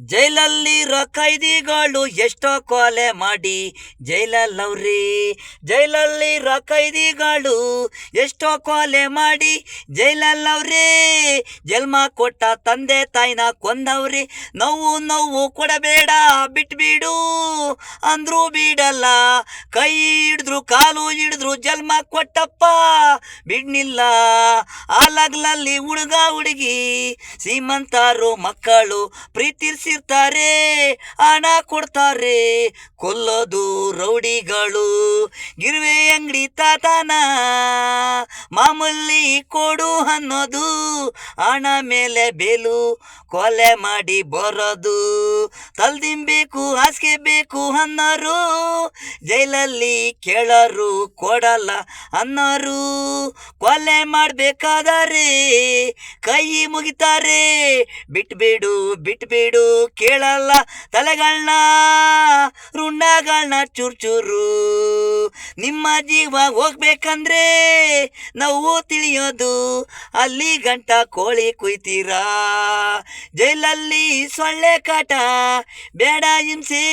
ಜೈಲಲ್ಲಿರೋ ಕೈದಿಗಳು ಎಷ್ಟೋ ಕೊಲೆ ಮಾಡಿ ಜೈಲಲ್ಲವ್ರಿ. ಜೈಲಲ್ಲಿರೋ ಕೈದಿಗಳು ಎಷ್ಟೋ ಕೊಲೆ ಮಾಡಿ ಜೈಲಲ್ಲವ್ರಿ. ಜನ್ಮ ಕೊಟ್ಟ ತಂದೆ ತಾಯಿನ ಕೊಂದವ್ರಿ. ನೋವು ನೋವು ಕೊಡಬೇಡ, ಬಿಟ್ಬಿಡು. ಅಂದ್ರೂ ಬಿಡಲ್ಲ, ಕೈ ಹಿಡಿದ್ರು, ಕಾಲು ಹಿಡಿದ್ರು ಜನ್ಮ ಕೊಟ್ಟಪ್ಪ. ಬಿಡ್ನಿಲ್ಲ. ಆಲಗ್ಲಲ್ಲಿ ಹುಡುಗ ಹುಡುಗಿ ಶ್ರೀಮಂತರು ಮಕ್ಕಳು ಪ್ರೀತಿಸಿರ್ತಾರೆ ಹಣ ಕೊಡ್ತಾರೆ. ಕೊಲ್ಲೋದು ರೌಡಿಗಳು. ಗಿರ್ವೆ ಅಂಗಡಿ ತಾತನ ಮಾಮೂಲಿ ಕೊಡು ಅನ್ನೋದು, ಹಣ ಮೇಲೆ ಬೇಲು ಕೊಲೆ ಮಾಡಿ ಬರೋದು. ತಲ್ದಿಂಬೇಕು ಹಾಸಿಗೆ ಬೇಕು ಅನ್ನೋರು, ಜೈಲಲ್ಲಿ ಕೇಳರು ಕೊಡಲ್ಲ ಅನ್ನೋರು. ಕೊಲೆ ಮಾಡಬೇಕಾದರೆ ಕೈ ಮುಗಿತಾರೆ. ಬಿಟ್ಬೇಡು ಬಿಟ್ಬೇಡು ಕೇಳಲ್ಲ ತಲೆಗಳನ್ನ ರುಂಡಗಳನ್ನ ಚೂರ್ ಚೂರು ನಿಮ್ಮ ಜೀವ ಹೋಗ್ಬೇಕಂದ್ರೆ ನಾವು ತಿಳಿಯೋದು ಅಲ್ಲಿ ಗಂಟ ಕೋಳಿ ಕುಯ್ತೀರಾ? ಜೈಲಲ್ಲಿ ಸೊಳ್ಳೆ ಕಾಟ, ಬೇಡ ಹಿಂಸೆ,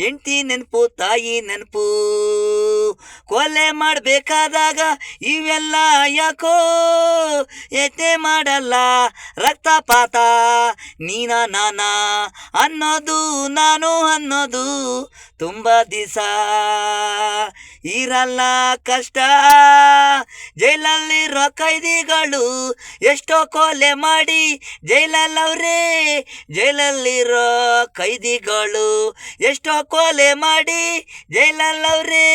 ಹೆಂಡ್ತಿ ನೆನಪು, ತಾಯಿ ನೆನಪು. ಕೊಲೆ ಮಾಡಬೇಕಾದಾಗ ಇವೆಲ್ಲ ಯಾಕೋ ಎತ್ತೆ ಮಾಡಲ್ಲ? ರಕ್ತಪಾತ ನೀನ ನಾನ? ಅನ್ನೋದು ನಾನು ಅನ್ನೋದು ತುಂಬ ದಿವಸ ಇರಲ್ಲ ಕಷ್ಟ. ಜೈಲಲ್ಲಿರೋ ಕೈದಿಗಳು ಎಷ್ಟೋ ಕೊಲೆ ಮಾಡಿ ಜೈಲಲ್ಲವ್ರೇ. ಜೈಲಲ್ಲಿರೋ ಕೈದಿಗಳು ಎಷ್ಟೋ ಕೊಲೆ ಮಾಡಿ ಜೈಲಲ್ಲವ್ರೆ.